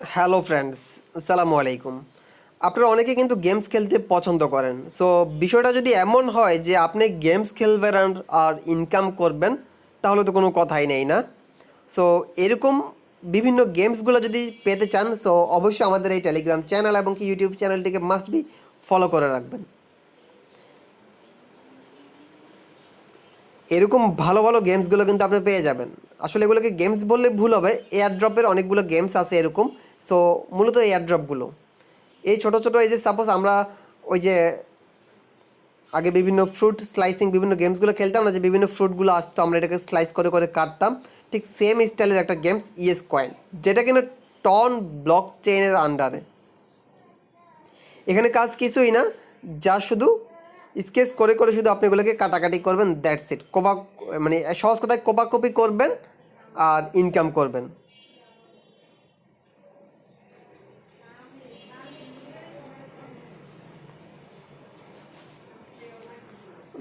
Hello friends, আসসালামু আলাইকুম। আপনারা অনেকে কিন্তু গেমস খেলতে পছন্দ করেন। সো, বিষয়টা যদি এমন হয় যে আপনি গেমস খেলবেন আর- ইনকাম করবেন, তাহলে তো কোনো কথাই নেই না। সো, এরকম বিভিন্ন গেমসগুলো যদি পেতে চান, সো অবশ্যই আমাদের এই টেলিগ্রাম চ্যানেল এবং কি ইউটিউব চ্যানেলটিকে মাস্ট বি ফলো করে রাখবেন। এরকম ভালো ভালো গেমসগুলো কিন্তু আপনি পেয়ে যাবেন। আসলে এগুলোকে গেমস বললে ভুল হবে এয়ার ড্রপের অনেকগুলো গেমস আছে এরকম। সো মূলত এই ড্রপগুলো এই ছোট ছোট এই যে সাপোজ আমরা ওই যে আগে বিভিন্ন ফ্রুট স্লাইসিং বিভিন্ন গেমসগুলো খেলতাম না, যে বিভিন্ন ফ্রুটগুলো আসতো, আমরা এটাকে স্লাইস করে করে কাটতাম। ঠিক সেম স্টাইলের একটা গেমস ইএস কয়েন যেটা কিনা টন ব্লক চেইনের আন্ডারে এখানে কাজ কিছুই না, যা শুধু স্কেচ করে করে শুধু আপনি এগুলোকে কাটাকাটি করবেন দ্যাটস ইট কোপা মানে সহজ কথায় কোপাকপি করবেন আর ইনকাম করবেন।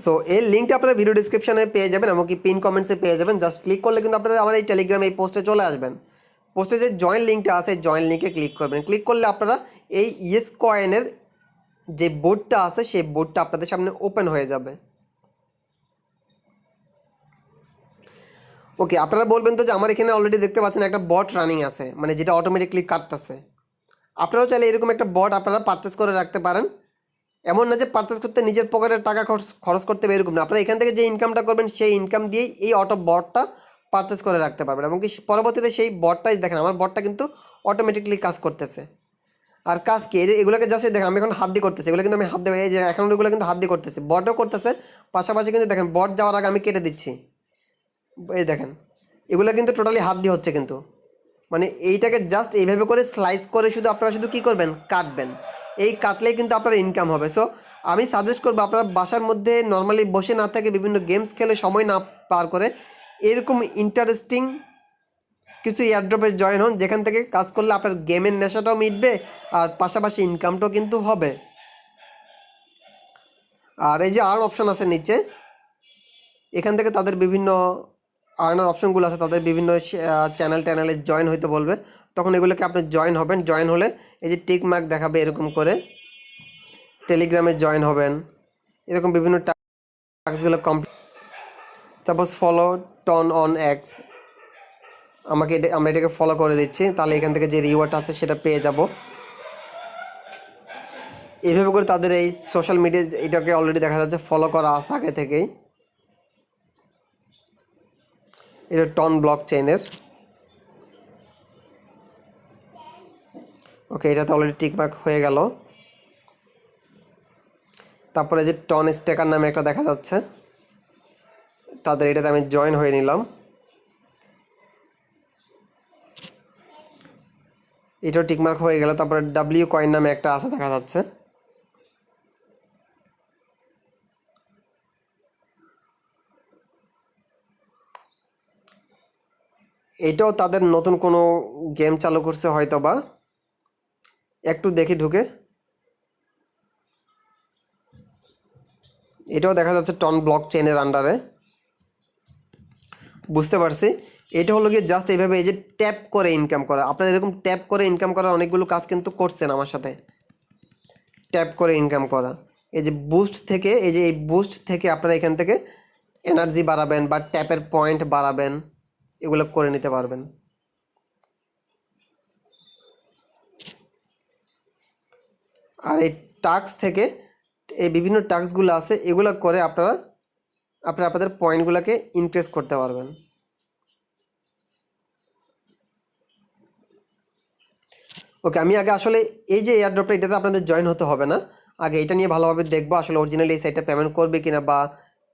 সো এর লিঙ্কটা আপনারা ভিডিও ডিসক্রিপশনে পেয়ে যাবেন, এমনকি পিন কমেন্টসে পেয়ে যাবেন। জাস্ট ক্লিক করলে কিন্তু আপনারা আমার এই টেলিগ্রামে এই পোস্টে চলে আসবেন। পোস্টে যে জয়েন লিঙ্কটা আছে জয়েন লিঙ্কে ক্লিক করবেন। ক্লিক করলে আপনারা এই ইয়েস কয়েনের যে বোর্ডটা আছে, সেই বোর্ডটা আপনাদের সামনে ওপেন হয়ে যাবে। ওকে আপনারা বলবেন তো যে আমার এখানে অলরেডি দেখতে পাচ্ছেন একটা বট রানিং আছে মানে যেটা অটোমেটিকলি কাটতেছে। আপনারাও চাইলে এরকম একটা বট আপনারা পারচেস করে রাখতে পারেন। এমন না যে পারচেস করতে নিজের পকেটের টাকা খরচ খরচ করতে হবে এরকম না। আপনারা এখান থেকে যে ইনকামটা করবেন, সেই ইনকাম দিয়েই এই অটো বটটা পারচেস করে রাখতে পারবেন। এমনকি পরবর্তীতে সেই বটটাই দেখেন, আমার বটটা কিন্তু অটোমেটিকলি কাজ করতেছে। আর কাজ কি? এগুলোকে জাস্ট দেখেন, আমি এখন হাত দিয়ে করতেছি। এগুলো কিন্তু আমি হাত দিয়ে এই যে অ্যাকাউন্টগুলো কিন্তু হাত দিয়ে করতেছি। বটও করতেছে, পাশাপাশি কিন্তু দেখেন বট যাওয়ার আগে আমি কেটে দিচ্ছি। এই দেখেন, এগুলো কিন্তু টোটালি হাত দিয়ে হচ্ছে কিন্তু। মানে এইটাকে জাস্ট এইভাবে করে স্লাইস করে শুধু আপনারা শুধু কী করবেন? কাটবেন। এই কাটলেই কিন্তু আপনার ইনকাম হবে। সো আমি সাজেস্ট করব আপনারা বাসার মধ্যে নর্মালি বসে না থেকে বিভিন্ন গেমস খেলে সময় না পার করে এরকম ইন্টারেস্টিং কিছু এয়ারড্রপে জয়েন হন, যেখান থেকে কাজ করলে আপনার গেমের নেশাটাও মিটবে আর পাশাপাশি ইনকামটাও কিন্তু হবে। আর এই যে আর অপশন আছে নিচে, এখান থেকে তাদের বিভিন্ন আর্নার অপশনগুলো আছে, তাদের বিভিন্ন চ্যানেল ট্যানেলে জয়েন হইতে বলবে। তখন এগুলোকে আপনি জয়েন হবেন। জয়েন হলে এই যে টিক মার্ক দেখাবে এরকম করে। টেলিগ্রামে জয়েন হবেন। এরকম বিভিন্ন টাস্কগুলো কমপ্লিট সাপোজ ফলো টন অন এক্স আমাকে এটা আমরা এটাকে ফলো করে দিচ্ছি। তাহলে এখান থেকে যে রিওয়ার্ড আছে সেটা পেয়ে যাব। এইভাবে করে তাদের এই সোশ্যাল মিডিয়া এটাকে অলরেডি দেখা যাচ্ছে ফলো করা আছে আগে থেকেই। এটা টন ব্লক চেইনের ওকে এটাতে অলরেডি টিকমার্ক হয়ে গেল। তারপরে যে টন স্টেকার নামে একটা দেখা যাচ্ছে, তাদের এটাতে আমি জয়েন হয়ে নিলাম। এটাও টিকমার্ক হয়ে গেল, তারপরে ডাব্লিউ কয়েন নামে একটা আছে দেখা যাচ্ছে। এটাও তাদের নতুন কোনো গেম চালু করছে হয়তো বা একটু দেখি ঢুকে। এটাও দেখা যাচ্ছে টন ব্লক চেনের আন্ডারে বুঝতে পারছি। এটা হলো গিয়ে জাস্ট এইভাবে এই যে ট্যাপ করে ইনকাম করা। আপনারা এরকম ট্যাপ করে ইনকাম করার অনেকগুলো কাজ কিন্তু করছেন আমার সাথে। ট্যাপ করে ইনকাম করা। এই যে বুস্ট থেকে, এই যে এই বুস্ট থেকে আপনারা এখান থেকে এনার্জি বাড়াবেন বা ট্যাপের পয়েন্ট বাড়াবেন, এগুলো করে নিতে পারবেন। আর এই টাস্ক থেকে এই বিভিন্ন টাস্কগুলো আছে, এগুলো করে আপনারা আপনারা আপনাদের পয়েন্টগুলোকে ইনক্রিজ করতে পারবেন। ওকে, আমি আগে আসলে এই যে এয়ারড্রপটা এটাতে আপনাদের জয়েন হতে হবে না। আগে এটা নিয়ে ভালোভাবে দেখব, আসলে অরিজিনালি এই সাইটটা পেমেন্ট করবে কিনা বা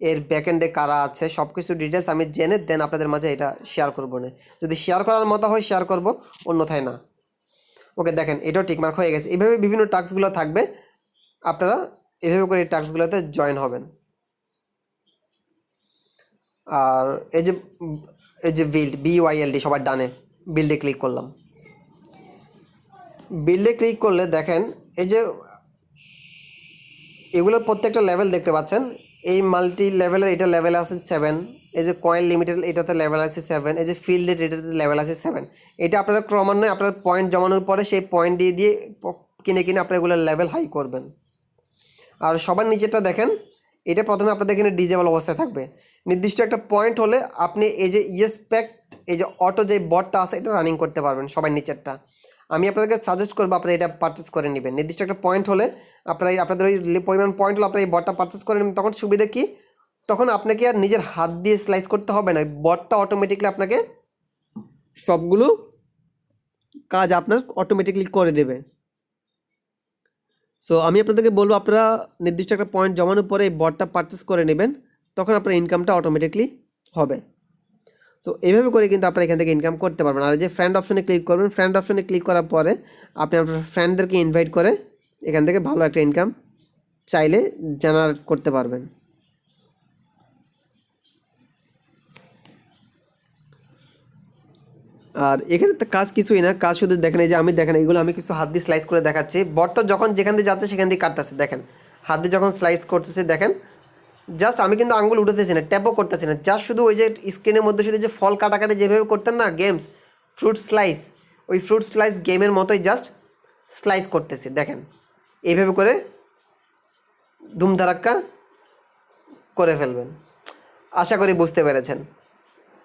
এর ব্যাকএন্ডে কারা আছে সব কিছু ডিটেলস আমি জেনে দেন আপনাদের মাঝে এটা শেয়ার করব না। যদি শেয়ার করার মতো হয় শেয়ার করব, অন্যথায় না। ওকে দেখেন, এটাও টিকমার্ক হয়ে গেছে। এভাবে বিভিন্ন টাস্কগুলো থাকবে। আপনারা এভাবে করে এই টাস্কগুলোতে জয়েন হবেন। আর এই যে এই যে বিল্ড বিওয়াইএলডি সবার ডানে বিল্ডে ক্লিক করলাম। বিল্ডে ক্লিক করলে দেখেন, এই যে এগুলোর প্রত্যেকটা লেভেল দেখতে পাচ্ছেন। এই মাল্টি লেভেলের এটা লেভেল আছে সেভেন এই যে কয়েন লিমিটেড এটাতে লেভেল আছে সেভেন এই যে ফিল্ডেড এটাতে লেভেল আছে সেভেন এটা আপনারা ক্রমান্বয়ে আপনার পয়েন্ট জমানোর পরে সেই পয়েন্ট দিয়ে দিয়ে কিনে কিনে আপনার এগুলোর লেভেল হাই করবেন। আর সবার নিচেরটা দেখেন, এটা প্রথমে আপনাদের এখানে ডিজেবল অবস্থায় থাকবে। নির্দিষ্ট একটা পয়েন্ট হলে আপনি এই যে ইয়েস প্যাক্ট এই যে অটো যে বটটা আছে, এটা রানিং করতে পারবেন সবার নিচেরটা। আমি আপনাদেরকে সাজেস্ট করব আপনারা এটা পারচেস করে নেবেন। নির্দিষ্ট একটা পয়েন্ট হলে আপনারা আপনাদের ওই পরিমাণ পয়েন্ট হলে আপনারা এই বটটা পারচেস করে নেবেন। তখন সুবিধা কি? তখন আপনাকে আর নিজের হাত দিয়ে স্লাইস করতে হবে না। বটটা অটোমেটিকলি আপনাকে সবগুলো কাজ আপনার অটোমেটিকলি করে দেবে। সো আমি আপনাদেরকে বলব, আপনারা নির্দিষ্ট একটা পয়েন্ট জমানোর পরে এই বটটা পারচেস করে নেবেন। তখন আপনার ইনকামটা অটোমেটিকলি হবে। তো এইভাবে করে কিন্তু আপনারা এখান থেকে ইনকাম করতে পারবেন। আর যে ফ্রেন্ড অপশনে ক্লিক করবেন ফ্রেন্ড অপশনে ক্লিক করার পরে আপনি আপনার ফ্রেন্ডদেরকে ইনভাইট করে এখান থেকে ভালো একটা ইনকাম চাইলে জেনারেট করতে পারবেন। আর এখানে তো কাজ কিছুই না, কাজ শুধু দেখেন, এই যে আমি দেখেন, এগুলো আমি কিছু হাত দিয়ে স্লাইস করে দেখাচ্ছি। বটটা যখন যেখান দিয়ে যাচ্ছে, সেখান দিয়ে কাটতেছে, দেখেন। হাত দিয়ে যখন স্লাইস করতেছে, দেখেন জাস্ট আমি কিন্তু আঙ্গুল উঠতেছি না ট্যাপও করতেছি না। জাস্ট শুধু ওই যে স্ক্রিনের মধ্যে শুধু যে ফল কাটাকাটি যেভাবে করতেন না গেমস ফ্রুট স্লাইস ওই ফ্রুট স্লাইস গেমের মতোই জাস্ট স্লাইস করতেছি, দেখেন। এইভাবে করে ধুমধারাক্কা করে ফেলবেন। আশা করি বুঝতে পেরেছেন।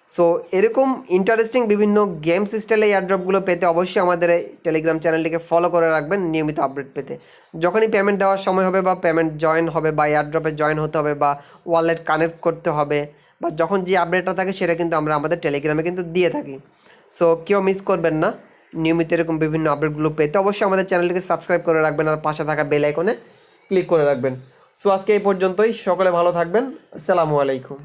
সো এরকম ইন্টারেস্টিং বিভিন্ন গেমস স্টাইলে এয়ারড্রপগুলো পেতে অবশ্যই আমাদের এই টেলিগ্রাম চ্যানেলটিকে ফলো করে রাখবেন নিয়মিত আপডেট পেতে। যখনই পেমেন্ট দেওয়ার সময় হবে বা পেমেন্ট জয়েন হবে বা এয়ারড্রপে জয়েন হতে হবে বা ওয়ালেট কানেক্ট করতে হবে বা যখন যে আপডেটটা থাকে সেটা কিন্তু আমরা আমাদের টেলিগ্রামে কিন্তু দিয়ে থাকি। সো কেউ মিস করবেন না। নিয়মিত এরকম বিভিন্ন আপডেটগুলো পেতে অবশ্যই আমাদের চ্যানেলটিকে সাবস্ক্রাইব করে রাখবেন আর পাশে থাকা বেল আইকনে ক্লিক করে রাখবেন। সো আজকে এই পর্যন্তই। সকলে ভালো থাকবেন। আসসালামু আলাইকুম।